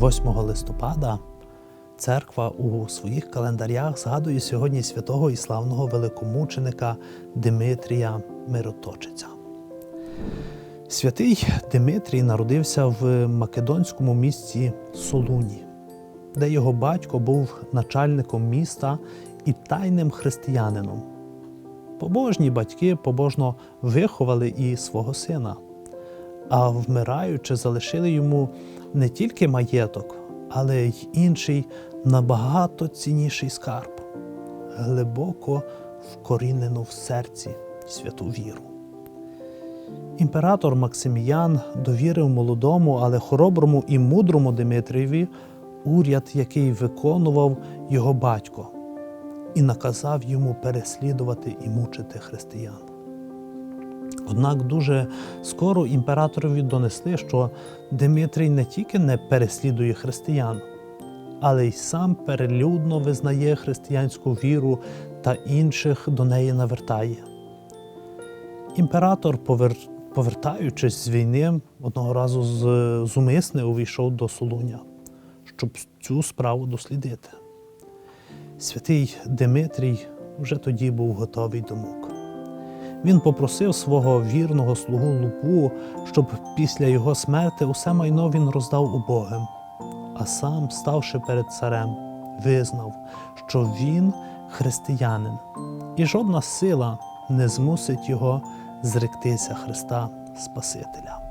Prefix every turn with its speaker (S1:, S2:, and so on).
S1: 8 листопада церква у своїх календарях згадує сьогодні святого і славного великомученика Димитрія Мироточиця. Святий Димитрій народився в македонському місті Солуні, де його батько був начальником міста і тайним християнином. Побожні батьки побожно виховали і свого сина, а вмираючи, залишили йому не тільки маєток, але й інший набагато цінніший скарб глибоко вкорінену в серці святу віру. Імператор Максиміян довірив молодому, але хороброму і мудрому Димитрієві уряд, який виконував його батько, і наказав йому переслідувати і мучити християн. Однак дуже скоро імператорові донесли, що Димитрій не тільки не переслідує християн, але й сам перелюдно визнає християнську віру та інших до неї навертає. Імператор, повертаючись з війни, одного разу зумисне увійшов до Солуня, щоб цю справу дослідити. Святий Димитрій вже тоді був готовий до мук. Він попросив свого вірного слугу Лупу, щоб після його смерти усе майно він роздав убогим, а сам, ставши перед царем, визнав, що він християнин, і жодна сила не змусить його зректися Христа Спасителя.